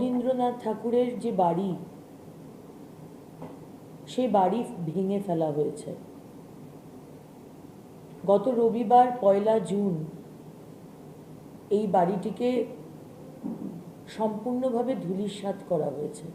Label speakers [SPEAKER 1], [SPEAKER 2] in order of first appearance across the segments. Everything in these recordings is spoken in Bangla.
[SPEAKER 1] অবনীন্দ্রনাথ ঠাকুরের যে বাড়ি, সে বাড়ি ভেঙে ফেলা হয়েছে। গত রবিবার পয়লা জুন এই বাড়িটিকে সম্পূর্ণভাবে ধূলিসাৎ করা হয়েছে।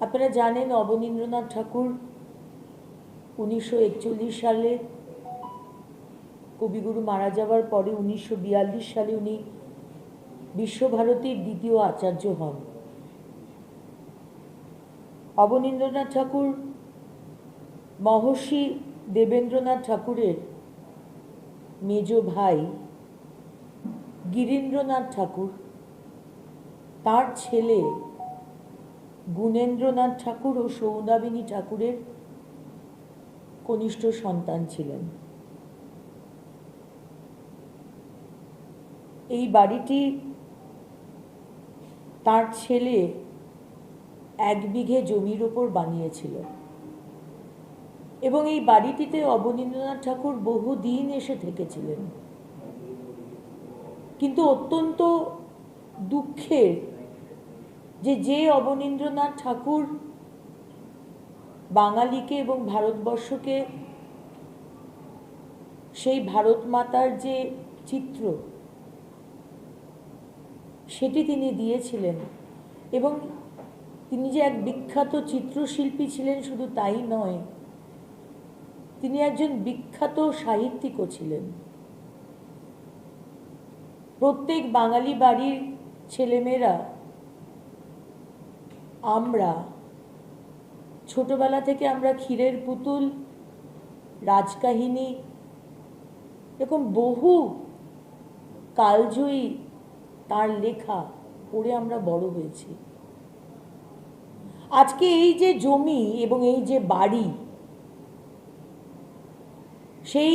[SPEAKER 1] আপনারা জানেন অবনীন্দ্রনাথ ঠাকুর উনিশশো একচল্লিশ সালে কবিগুরু মারা যাওয়ার পরে উনিশশো বিয়াল্লিশ সালে উনি বিশ্বভারতীর দ্বিতীয় আচার্য হন। অবনীন্দ্রনাথ ঠাকুর, মহর্ষি দেবেন্দ্রনাথ ঠাকুরের মেজ ভাই গিরীন্দ্রনাথ ঠাকুর, তার ছেলে গুণেন্দ্রনাথ ঠাকুর ও সৌদাবিনী ঠাকুরের কনিষ্ঠ সন্তান ছিলেন। এই বাড়িটি তার ছেলে এক বিঘে জমির ওপর বানিয়েছিল। এবং এই বাড়িটিতে অবনীন্দ্রনাথ ঠাকুর বহুদিন এসে থেকেছিলেন। কিন্তু অত্যন্ত দুঃখের যে যে অবনীন্দ্রনাথ ঠাকুর বাঙালিকে এবং ভারতবর্ষকে সেই ভারত মাতার যে চিত্র সেটি তিনি দিয়েছিলেন। এবং তিনি যে এক বিখ্যাত চিত্রশিল্পী ছিলেন শুধু তাই নয়, তিনি একজন বিখ্যাত সাহিত্যিকও ছিলেন। প্রত্যেক বাঙালি বাড়ির ছেলেমেয়েরা, আমরা ছোটবেলা থেকে আমরা ক্ষীরের পুতুল, রাজকাহিনী, এরকম বহু কালজয়ী তার লেখা পড়ে আমরা বড় হয়েছি। আজকে এই যে জমি এবং এই যে বাড়ি, সেই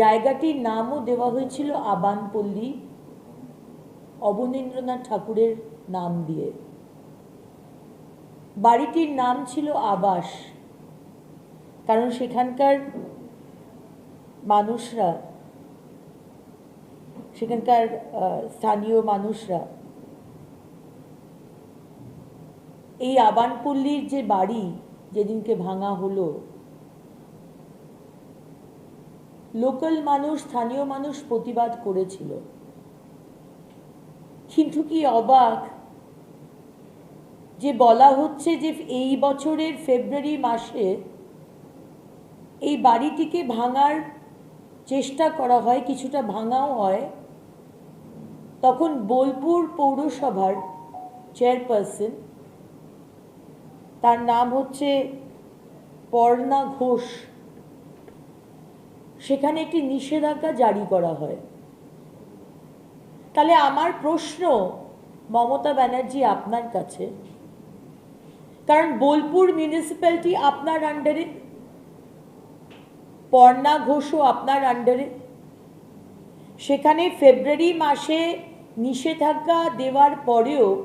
[SPEAKER 1] জায়গাটির নামও দেওয়া হয়েছিল আবানপল্লী অবনীন্দ্রনাথ ঠাকুরের নাম দিয়ে। বাড়িটির নাম ছিল আবাস, কারণ সেখানকার মানুষরা সেখানকার স্থানীয় মানুষরা। এই আবানপল্লীর যে বাড়ি যেদিনকে ভাঙা হলো, লোকাল মানুষ, স্থানীয় মানুষ প্রতিবাদ করেছিল। কিন্তু কি অবাক যে বলা হচ্ছে যে এই বছরের ফেব্রুয়ারি মাসে এই বাড়িটিকে ভাঙার চেষ্টা করা হয়, কিছুটা ভাঙাও হয়। তখন বোলপুর পৌরসভার চেয়ারপারসন, তার নাম হচ্ছে পর্ণা ঘোষ। সেখানে একটি নিষেধাজ্ঞা জারি করা হয়। তাহলে আমার প্রশ্ন, মমতা ব্যানার্জি আপনার কাছে। কারণ বোলপুর মিউনিসিপ্যালিটি আপনার আন্ডারে পর্ণা ঘোষও আপনার আন্ডারে সেখানে ফেব্রুয়ারি মাসে নিষেধাজ্ঞা দেওয়ার পরেও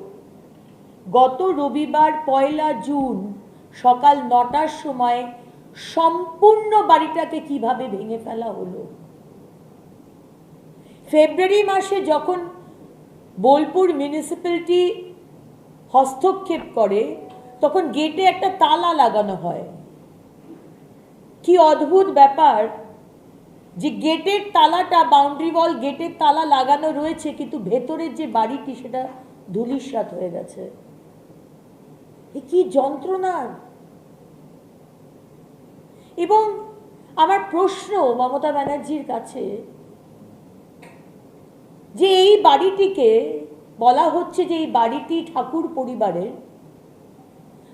[SPEAKER 1] গত রবিবার পয়লা জুন সকাল নটার সময় সম্পূর্ণ বাড়িটাকে কীভাবে ভেঙে ফেলা হলো? ফেব্রুয়ারি মাসে যখন বোলপুর মিউনিসিপ্যালিটি হস্তক্ষেপ করে, তখন গেটে একটা তালা লাগানো হয়। কি অদ্ভুত ব্যাপার! যে গেটের তালাটা বাউন্ডারি ওয়াল গেটের তালা লাগানো রয়েছে, কিন্তু ভেতরের যে বাড়িটি সেটা ধুলিস্বাত হয়ে গেছে। এ কি যন্ত্রণার এবং আমার প্রশ্ন মমতা ব্যানার্জির কাছে, যে এই বাড়িটিকে বলা হচ্ছে যে এই বাড়িটি ঠাকুর পরিবারের,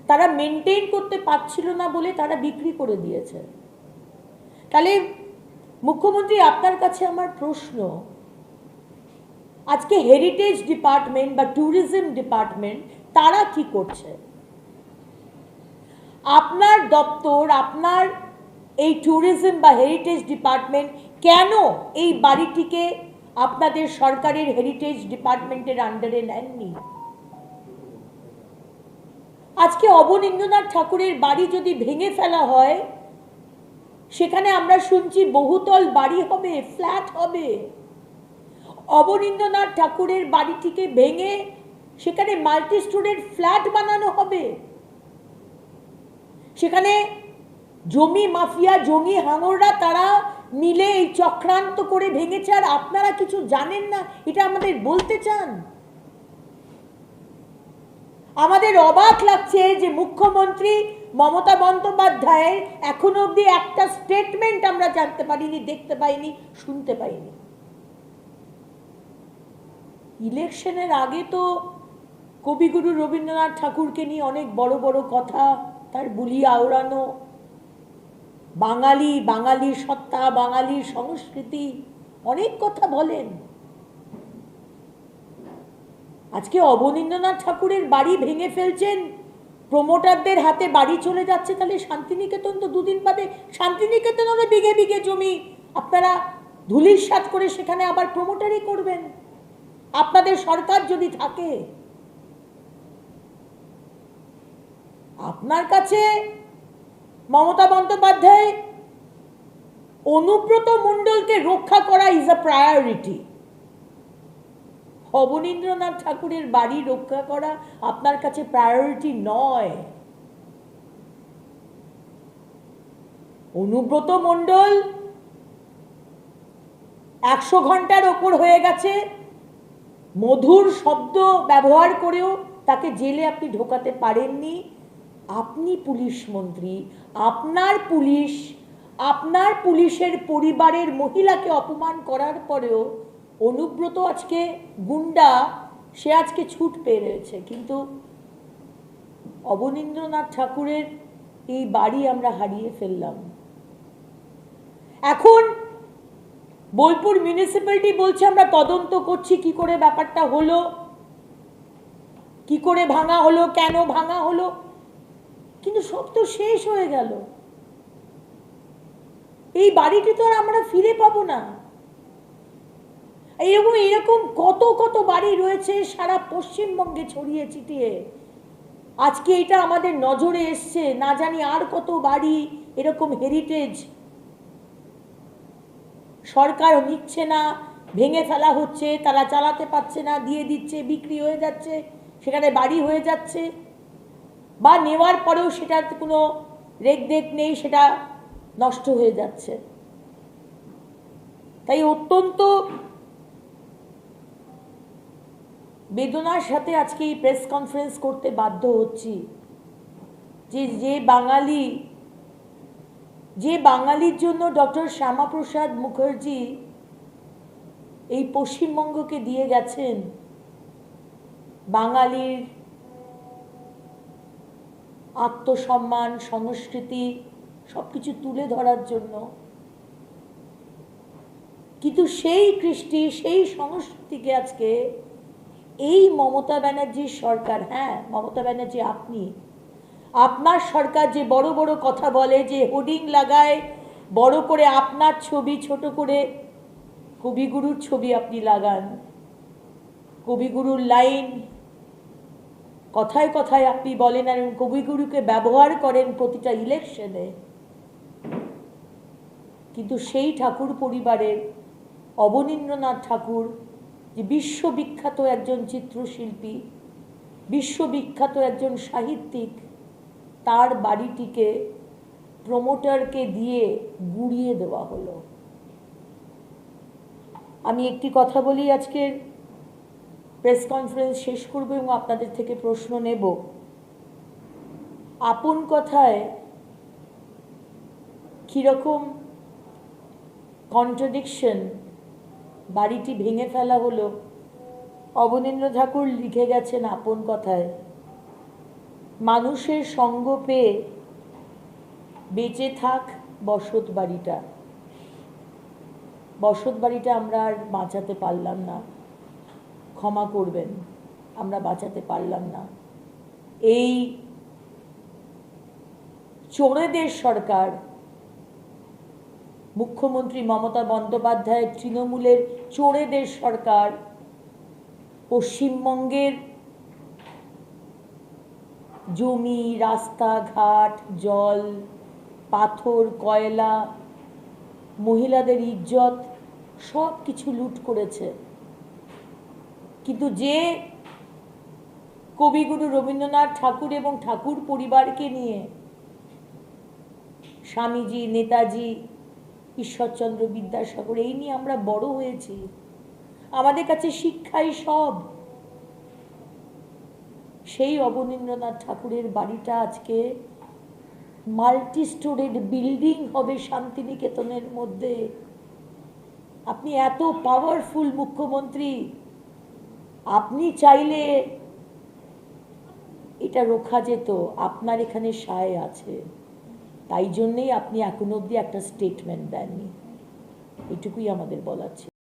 [SPEAKER 1] তারা মেনটেন করতে পারছিল না বলে তারা বিক্রি করে দিয়েছে। তাহলে মুখ্যমন্ত্রী, আপনার কাছে আমার প্রশ্ন। আজকে হেরিটেজ ডিপার্টমেন্ট বা ট্যুরিজম ডিপার্টমেন্ট তারা কি করছে? আপনার দপ্তর, আপনার এই ট্যুরিজম বা হেরিটেজ ডিপার্টমেন্ট কেন এই বাড়িটিকে আপনাদের সরকারের হেরিটেজ ডিপার্টমেন্টের আন্ডারে নেননি? আজকে অবনীন্দ্রনাথ ঠাকুরের বাড়ি যদি ভেঙে ফেলা হয় সেখানে আমরা শুনছি বহুতল বাড়ি হবে, ফ্ল্যাট হবে। অবনীন্দ্রনাথ ঠাকুরের বাড়িটিকে ভেঙে সেখানে মাল্টি স্টোরের ফ্ল্যাট বানানো হবে। সেখানে জমি মাফিয়া, জমি হাঙররা তারা মিলে এই চক্রান্ত করে ভেঙেছে। আর আপনারা কিছু জানেন না, এটা আমাদের বলতে চান? আমাদের অবাক লাগছে যে মুখ্যমন্ত্রী মমতা বন্দ্যোপাধ্যায়ের এখনও অবধি একটা স্টেটমেন্ট আমরা জানতে পারিনি, দেখতে পাইনি, শুনতে পাইনি। ইলেকশনের আগে তো কবিগুরু রবীন্দ্রনাথ ঠাকুরকে নিয়ে অনেক বড় বড় কথা, তার বুলি আওড়ানো, বাঙালি বাঙালি সত্তা, বাঙালির সংস্কৃতি, অনেক কথা বলেন। আজকে অবনীন্দ্রনাথ ঠাকুরের বাড়ি ভেঙে ফেলছেন প্রমোটারদের হাতে বাড়ি চলে যাচ্ছে, তাহলে শান্তিনিকেতন তো দুদিন বাদে শান্তিনিকেতন হলে বিঘে বিঘে জমি। আপনারা ধুলির সাত করে সেখানে আবার প্রমোটারই করবেন। আপনাদের সরকার যদি থাকে, আপনার কাছে মমতা বন্দ্যোপাধ্যায় অনুব্রত মণ্ডলকে রক্ষা করা ইজ আ প্রায়োরিটি অবনীন্দ্রনাথ ঠাকুরের বাড়ি রক্ষা করা আপনার কাছে প্রায়োরিটি নয়। অনুব্রত মণ্ডল, একশো ঘণ্টার ওপর হয়ে গেছে। মধুর শব্দ ব্যবহার করেও তাকে জেলে আপনি ঢোকাতে পারেননি। আপনি পুলিশ মন্ত্রী, আপনার পুলিশ, আপনার পুলিশের পরিবারের মহিলাকে অপমান করার পরেও অনুব্রত আজকে গুন্ডা, সে আজকে ছুট পেয়ে রয়েছে। কিন্তু অবনীন্দ্রনাথ ঠাকুরের এই বাড়ি আমরা হারিয়ে ফেললাম। এখন বোলপুর মিউনিসিপ্যালিটি বলছে, আমরা তদন্ত করছি কি করে ব্যাপারটা হলো, কি করে ভাঙা হলো, কেন ভাঙা হলো? কিন্তু সব তো শেষ হয়ে গেল। এই বাড়িটি তো আর আমরা ফিরে পাবো না। এরকম এরকম কত কত বাড়ি রয়েছে সারা পশ্চিমবঙ্গে ছড়িয়ে ছিটিয়ে। আজকে এটা আমাদের নজরে এসছে, না জানি আর কত বাড়ি এরকম হেরিটেজ সরকার নিচ্ছে না, ভেঙে ফেলা হচ্ছে, তারা চালাতে পারছে না, দিয়ে দিচ্ছে, বিক্রি হয়ে যাচ্ছে, সেখানে বাড়ি হয়ে যাচ্ছে, বা নেওয়ার পরেও সেটার কোনো রেখদেখ নেই, সেটা নষ্ট হয়ে যাচ্ছে। তাই অত্যন্ত বেদনার সাথে আজকে এই প্রেস কনফারেন্স করতে বাধ্য হচ্ছি। যে যে বাঙালি, যে বাঙালির জন্য ডক্টর শ্যামাপ্রসাদ মুখার্জি এই পশ্চিমবঙ্গকে দিয়ে গেছেন, বাঙালির আত্মসম্মান, সংস্কৃতি সব কিছু তুলে ধরার জন্য। কিন্তু সেই কৃষ্টি, সেই সংস্কৃতিকে আজকে এই মমতা ব্যানার্জির সরকার হ্যাঁ মমতা ব্যানার্জি আপনি। আপনার সরকার যে বড় বড় কথা বলে, যে হোর্ডিং লাগায়, বড় করে আপনার ছবি, ছোট করে কবিগুরুর ছবি আপনি লাগান। কবিগুরুর লাইন কথায় কথায় আপনি বলেন আর কবিগুরুকে ব্যবহার করেন প্রতিটা ইলেকশনে। কিন্তু সেই ঠাকুর পরিবারের অবনীন্দ্রনাথ ঠাকুর যে বিশ্ববিখ্যাত একজন চিত্রশিল্পী, বিশ্ববিখ্যাত একজন সাহিত্যিক, তার বাড়িটিকে প্রমোটারকে দিয়ে গুড়িয়ে দেওয়া হলো। আমি একটি কথা বলি আজকের প্রেস কনফারেন্স শেষ করব এবং আপনাদের থেকে প্রশ্ন নেব। আপন কথায় কীরকম কন্ট্রাডিকশন বাড়িটি ভেঙে ফেলা হলো। অবনীন্দ্র ঠাকুর লিখে গেছেন আপন কথায়। মানুষের সঙ্গ পেয়ে বেঁচে থাক বসত বাড়িটা। বসত বাড়িটা আমরা আর বাঁচাতে পারলাম না। ক্ষমা করবেন, আমরা বাঁচাতে পারলাম না। এই চোরেদের সরকার মুখ্যমন্ত্রী মমতা বন্দ্যোপাধ্যায় তৃণমূলের চোরেদের সরকার। পশ্চিমবঙ্গের জমি, রাস্তাঘাট, জল, পাথর, কয়লা, মহিলাদের ইজ্জত সব কিছু লুট করেছে। কিন্তু যে কবিগুরু রবীন্দ্রনাথ ঠাকুর এবং ঠাকুর পরিবারকে নিয়ে স্বামীজি, নেতাজি ঈশ্বরচন্দ্র বিদ্যাসাগর, এই নিয়ে আমরা বড় হয়েছি। আমাদের কাছে শিক্ষাই সব। সেই অবনীন্দ্রনাথ ঠাকুরের বাড়িটা আজকে মাল্টি স্টোরেড বিল্ডিং হবে শান্তিনিকেতনের মধ্যে। আপনি এত পাওয়ারফুল মুখ্যমন্ত্রী। আপনি চাইলে এটা রোখা যেত, আপনার এখানে সায় আছে। তাই জন্যেই আপনি এখনও অবধি একটা স্টেটমেন্ট দেননি। এটুকুই আমাদের বলার ছিল।